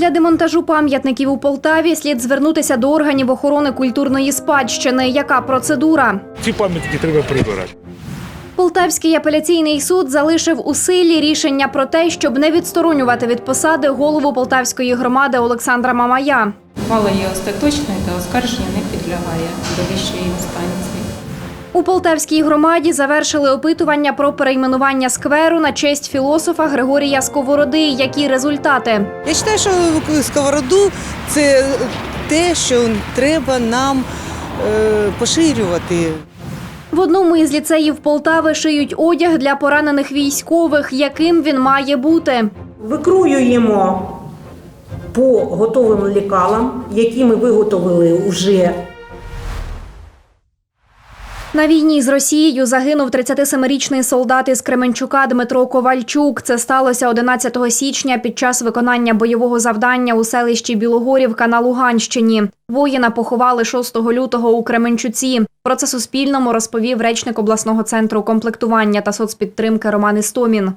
Для демонтажу пам'ятників у Полтаві слід звернутися до органів охорони культурної спадщини. Яка процедура? Ці пам'ятки треба прибирати. Полтавський апеляційний суд залишив у силі рішення про те, щоб не відсторонювати від посади голову Полтавської громади Олександра Мамая. Ухвала є остаточною та оскарження не підлягає до вищої інстанції. У Полтавській громаді завершили опитування про перейменування скверу на честь філософа Григорія Сковороди. Які результати? Я вважаю, що сковороду це те, що треба нам е, поширювати. В одному із ліцеїв Полтави шиють одяг для поранених військових. Яким він має бути? Викруюємо по готовим лікалам, які ми виготовили вже На війні з Росією загинув 37-річний солдат із Кременчука Дмитро Ковальчук. Це сталося 11 січня під час виконання бойового завдання у селищі Білогорівка на Луганщині. Воїна поховали 6 лютого у Кременчуці. Про це Суспільному розповів речник обласного центру комплектування та соцпідтримки Роман Істомін.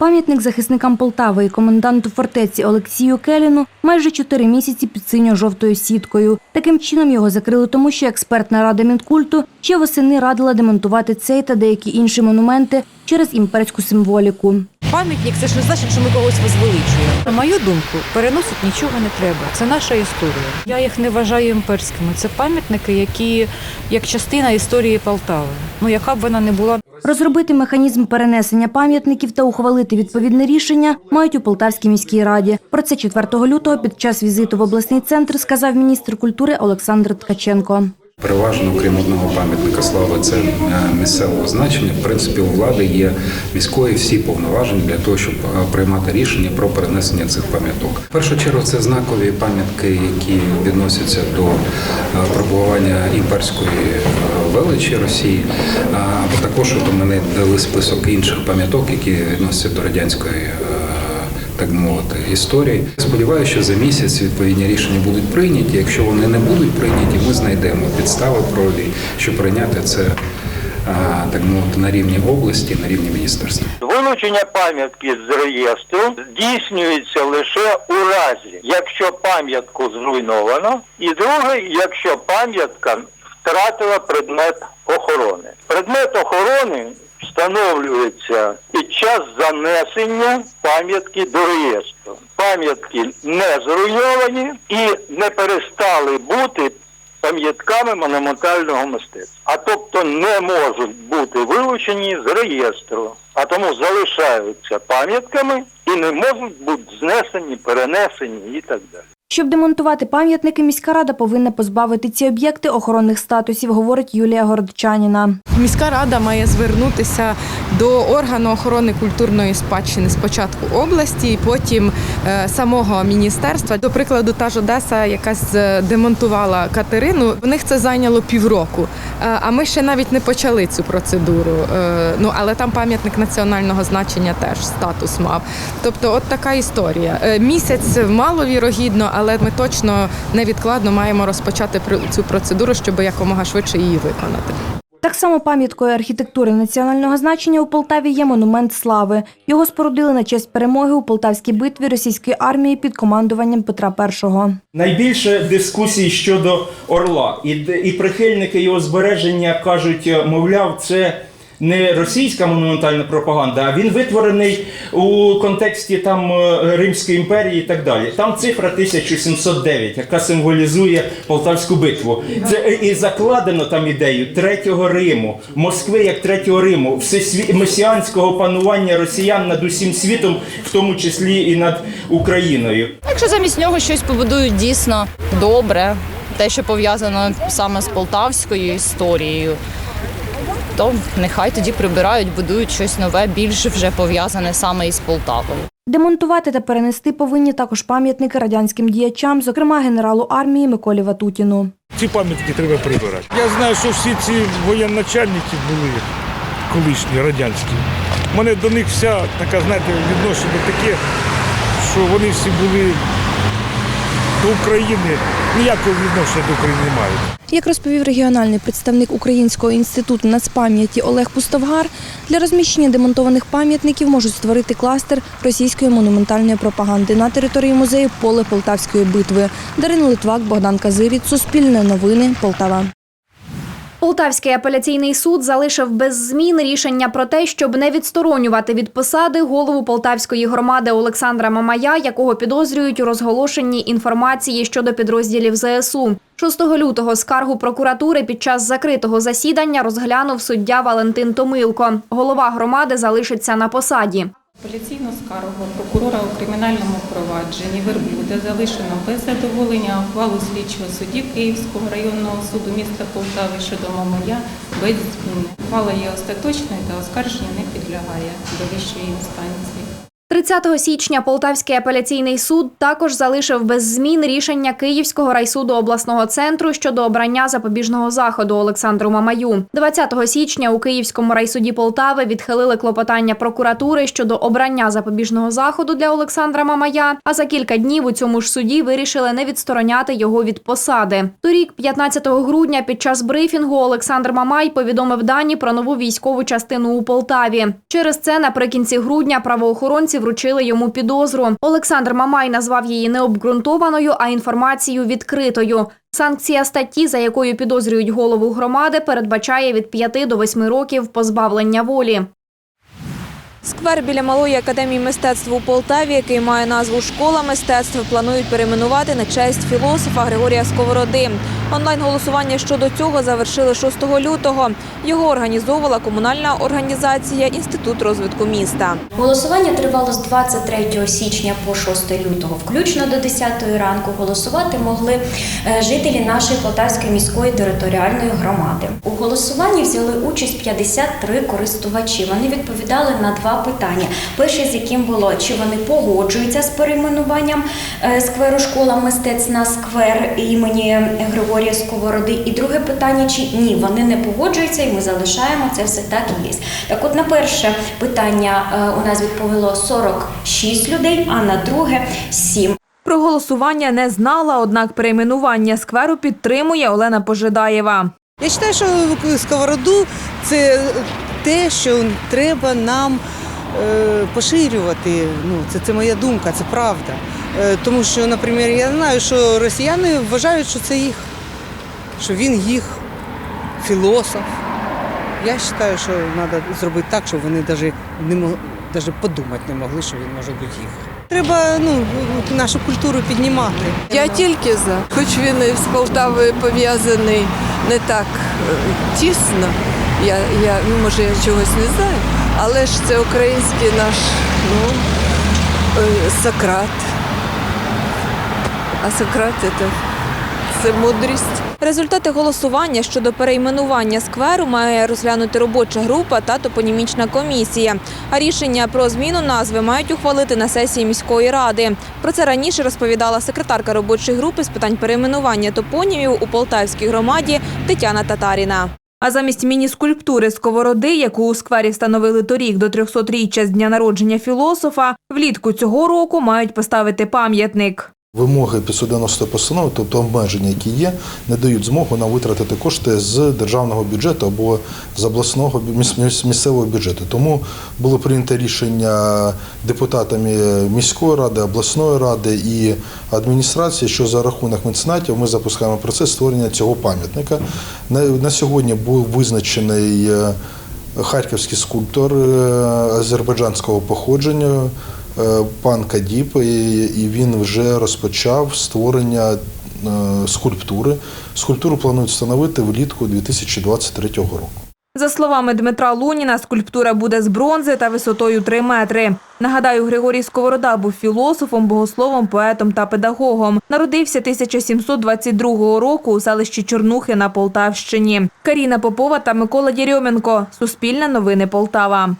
Пам'ятник захисникам Полтави і коменданту фортеці Олексію Келіну майже чотири місяці під синьо-жовтою сіткою. Таким чином його закрили, тому що експертна рада Мінкульту ще восени радила демонтувати цей та деякі інші монументи через імперську символіку. Пам'ятник це ж не значить, що ми когось возвеличуємо. На мою думку, переносити нічого не треба. Це наша історія. Я їх не вважаю імперськими. Це пам'ятники, які як частина історії Полтави. Ну яка б вона не була. Розробити механізм перенесення пам'ятників та ухвалити відповідне рішення мають у Полтавській міській раді. Про це 4 лютого під час візиту в обласний центр сказав міністр культури Олександр Ткаченко. Переважно, крім одного пам'ятника слави, це е, місцевого значення. В принципі, у влади є міської всі повноваження для того, щоб е, приймати рішення про перенесення цих пам'яток. В першу чергу це знакові пам'ятки, які відносяться до е, пробування імперської величі Росії. Або також от мене дали список інших пам'яток, які відносяться до радянської. так мовити, історії. Сподіваюся, що за місяць відповідні рішення будуть прийняті. Якщо вони не будуть прийняті, ми знайдемо підстави правові, щоб прийняти це так мовити на рівні області, на рівні міністерства. Вилучення пам'ятки з реєстру здійснюється лише у разі, якщо пам'ятку зруйновано, і друге, якщо пам'ятка втратила предмет охорони. Предмет охорони встановлюється під час занесення пам'ятки до реєстру. Пам'ятки не зруйновані і не перестали бути пам'ятками монументального мистецтва. А тобто не можуть бути вилучені з реєстру, а тому залишаються пам'ятками і не можуть бути знесені, перенесені і так далі. Щоб демонтувати пам'ятники, міська рада повинна позбавити ці об'єкти охоронних статусів, говорить Юлія Городчаніна. Міська рада має звернутися до органу охорони культурної спадщини спочатку області, потім е, самого міністерства. До прикладу, та ж Одеса, яка з- демонтувала Катерину, в них це зайняло півроку. Е, А ми ще навіть не почали цю процедуру. Е, Ну але там пам'ятник національного значення теж статус мав. Тобто, от така історія. Е, Місяць маловірогідно, але ми точно невідкладно маємо розпочати цю процедуру, щоб якомога швидше її виконати. Так само пам'яткою архітектури національного значення у Полтаві є монумент слави. Його спорудили на честь перемоги у полтавській битві російської армії під командуванням Петра І. Найбільше дискусій щодо Орла, і, і прихильники його збереження кажуть, мовляв, це не російська монументальна пропаганда, а він витворений у контексті там е, Римської імперії і так далі. Там цифра 1709, яка символізує Полтавську битву. Це і закладено там ідею Третього Риму, Москви як Третього Риму, всесві... месіанського панування росіян над усім світом, в тому числі і над Україною. Якщо замість нього щось побудують дійсно добре, те, що пов'язано саме з полтавською історією, то нехай тоді прибирають, будують щось нове, більш вже пов'язане саме із Полтавою. Демонтувати та перенести повинні також пам'ятники радянським діячам, зокрема генералу армії Миколі Ватутіну. Ці пам'ятки треба прибирати. Я знаю, що всі ці воєначальники були колишні радянські. У мене до них вся така, знаєте, відношення таке, що вони всі були до України ніякого відношення до України не мають. Як розповів регіональний представник Українського інституту нацпам'яті Олег Пустовгар, для розміщення демонтованих пам'ятників можуть створити кластер російської монументальної пропаганди на території музею Поле Полтавської битви. Дарина Литвак, Богдан Казиріт, Суспільне новини, Полтава. Полтавський апеляційний суд залишив без змін рішення про те, щоб не відсторонювати від посади голову полтавської громади Олександра Мамая, якого підозрюють у розголошенні інформації щодо підрозділів ЗСУ. 6 лютого скаргу прокуратури під час закритого засідання розглянув суддя Валентин Томилко. Голова громади залишиться на посаді. Апеляційну скаргу прокурора у кримінальному провадженні Верблюда залишено без задоволення ухвалу слідчого судді Київського районного суду міста Полтави щодо Мамоя без зміни. Ухвала є остаточною та оскарження не підлягає до вищої інстанції. 30 січня Полтавський апеляційний суд також залишив без змін рішення Київського райсуду обласного центру щодо обрання запобіжного заходу Олександру Мамаю. 20 січня у Київському райсуді Полтави відхилили клопотання прокуратури щодо обрання запобіжного заходу для Олександра Мамая. А за кілька днів у цьому ж суді вирішили не відстороняти його від посади. Торік, 15 грудня, під час брифінгу Олександр Мамай повідомив дані про нову військову частину у Полтаві. Через це наприкінці грудня правоохоронці вручили йому підозру. Олександр Мамай назвав її необґрунтованою, а інформацію відкритою. Санкція статті, за якою підозрюють голову громади, передбачає від 5 до 8 років позбавлення волі. Сквер біля малої академії мистецтв у Полтаві, який має назву Школа мистецтв, планують перейменувати на честь філософа Григорія Сковороди. Онлайн-голосування щодо цього завершили 6 лютого. Його організовувала комунальна організація Інститут розвитку міста. Голосування тривало з 23 січня по 6 лютого. Включно до 10 ранку голосувати могли е, жителі нашої Полтавської міської територіальної громади. У голосуванні взяли участь 53 користувачі. Вони відповідали на два питання. Перше з яким було чи вони погоджуються з перейменуванням е, скверу школа мистецтв на сквер імені Григорія Сковороди. І друге питання, чи ні, вони не погоджуються, і ми залишаємо це все так і є. Так, от на перше питання е, у нас відповіло 46 людей, а на друге 7. Про голосування не знала, однак перейменування скверу підтримує Олена Пожидаєва. Я вважаю, що сковороду це те, що треба нам е, поширювати. Ну, це, це моя думка, це правда. Е, тому що, наприклад, я знаю, що росіяни вважають, що це їх, що він їх філософ. Я вважаю, що треба зробити так, щоб вони навіть не мог, навіть подумати не могли, що він може бути їх. Треба ну, нашу культуру піднімати. Я тільки за, хоч він з Полтавою пов'язаний не так е, тісно. Я, я, ну, може, я чогось не знаю, але ж це український наш ну, е, Сократ. А Сократ це, це мудрість. Результати голосування щодо перейменування скверу має розглянути робоча група та топонімічна комісія. А рішення про зміну назви мають ухвалити на сесії міської ради. Про це раніше розповідала секретарка робочої групи з питань перейменування топонімів у Полтавській громаді Тетяна Татаріна. А замість міні-скульптури сковороди, яку у сквері встановили торік до 300-річчя з дня народження філософа, влітку цього року мають поставити пам'ятник. Вимоги 590 постанови, тобто обмеження, які є, не дають змогу нам витратити кошти з державного бюджету або з обласного місцевого бюджету. Тому було прийнято рішення депутатами міської ради, обласної ради і адміністрації, що за рахунок меценатів ми запускаємо процес створення цього пам'ятника. На, на сьогодні був визначений е, харківський скульптор е, азербайджанського походження. Е, Пан Кадіп, і він вже розпочав створення е, скульптури. Скульптуру планують встановити влітку 2023 року. За словами Дмитра Луніна, скульптура буде з бронзи та висотою 3 метри. Нагадаю, Григорій Сковорода був філософом, богословом, поетом та педагогом. Народився 1722 року у селищі Чорнухи на Полтавщині. Каріна Попова та Микола Дєрьоменко. Суспільне новини Полтава.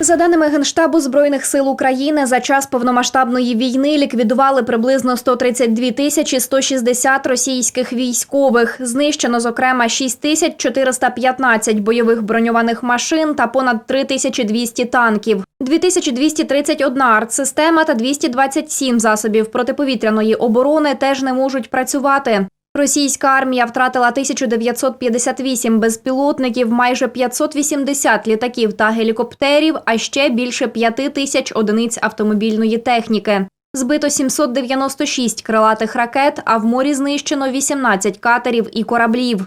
За даними Генштабу Збройних сил України, за час повномасштабної війни ліквідували приблизно 132 тисячі 160 російських військових. Знищено, зокрема, 6 тисяч 415 бойових броньованих машин та понад 3200 танків. 2231 артсистема та 227 засобів протиповітряної оборони теж не можуть працювати. Російська армія втратила 1958 безпілотників, майже 580 літаків та гелікоптерів, а ще більше 5 тисяч одиниць автомобільної техніки. Збито 796 крилатих ракет, а в морі знищено 18 катерів і кораблів.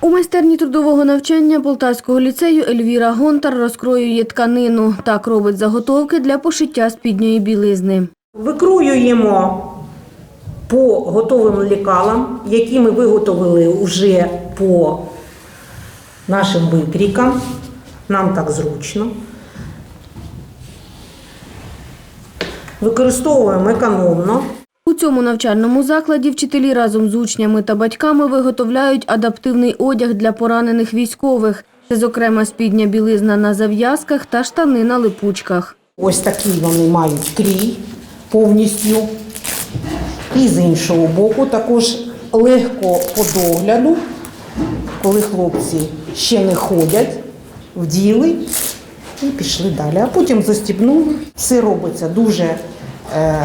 У майстерні трудового навчання Полтавського ліцею Ельвіра Гонтар розкроює тканину. Так робить заготовки для пошиття спідньої білизни. Викруюємо по готовим лікалам, які ми виготовили вже по нашим викрікам. Нам так зручно. Використовуємо економно. У цьому навчальному закладі вчителі разом з учнями та батьками виготовляють адаптивний одяг для поранених військових. Це, зокрема, спідня білизна на зав'язках та штани на липучках. Ось такий вони мають крій повністю. І з іншого боку також легко по догляду, коли хлопці ще не ходять, вділи і пішли далі. А потім застібнули. Все робиться дуже е,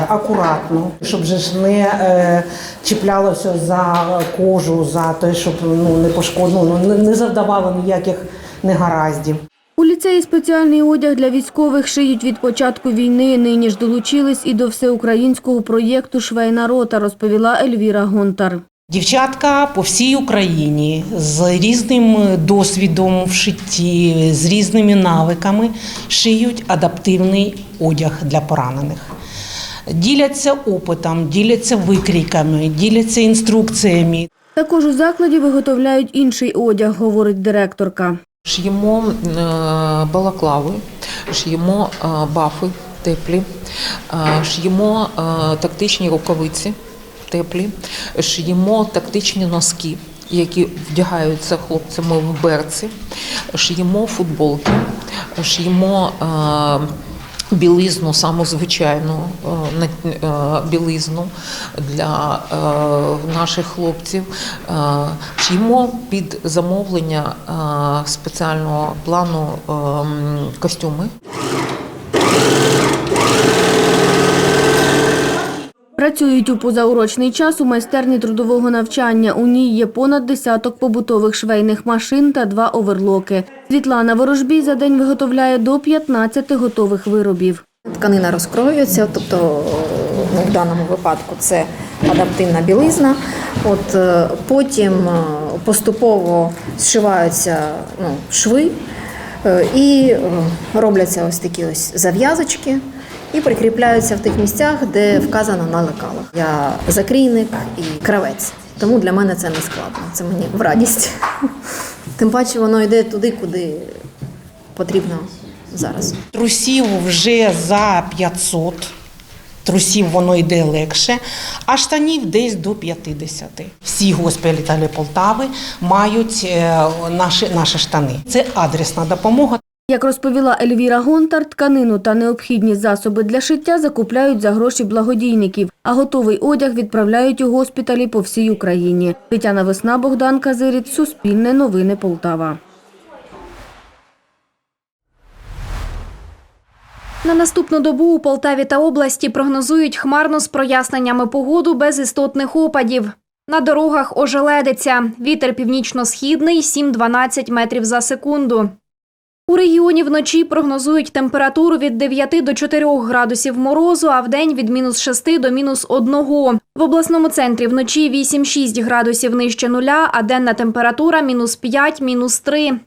акуратно, щоб же ж не е, чіплялося за кожу, за те, щоб ну, не пошкодило, ну, не, не завдавало ніяких негараздів. У ліцеї спеціальний одяг для військових шиють від початку війни. Нині ж долучились і до всеукраїнського проєкту Швейна рота, розповіла Ельвіра Гонтар. Дівчатка по всій Україні з різним досвідом в шитті, з різними навиками шиють адаптивний одяг для поранених. Діляться опитом, діляться викрійками, діляться інструкціями. Також у закладі виготовляють інший одяг, говорить директорка. Шиємо е, балаклави, шиємо е, бафи теплі, ш'ємо е, тактичні рукавиці теплі, шиємо тактичні носки, які вдягаються хлопцями в берці, шиємо футболки, шиємо е, білизну, саму звичайну е, е, білизну для е, наших хлопців. Шиємо під замовлення спеціального плану е, костюми. Працюють у позаурочний час у майстерні трудового навчання. У ній є понад десяток побутових швейних машин та два оверлоки. Світлана Ворожбій за день виготовляє до 15 готових виробів. Тканина розкроюється, тобто ну, в даному випадку це адаптивна білизна. От е, потім е, поступово зшиваються ну, шви е, і робляться ось такі ось зав'язочки і прикріпляються в тих місцях, де вказано на лекалах. Я закрійник і кравець, тому для мене це не складно. Це мені в радість. Тим паче воно йде туди, куди потрібно зараз. Трусів вже за 500. Трусів воно йде легше, а штанів десь до 50. Всі госпіталі Полтави мають е, наші, наші штани. Це адресна допомога. Як розповіла Ельвіра Гонтар, тканину та необхідні засоби для шиття закупляють за гроші благодійників, а готовий одяг відправляють у госпіталі по всій Україні. Тетяна Весна, Богдан Казиріць, Суспільне новини Полтава. На наступну добу у Полтаві та області прогнозують хмарно з проясненнями погоду без істотних опадів. На дорогах ожеледиться. Вітер північно-східний 7-12 метрів за секунду. У регіоні вночі прогнозують температуру від 9 до 4 градусів морозу, а в день від мінус 6 до мінус 1. В обласному центрі вночі 8-6 градусів нижче нуля, а денна температура мінус 5, мінус 3.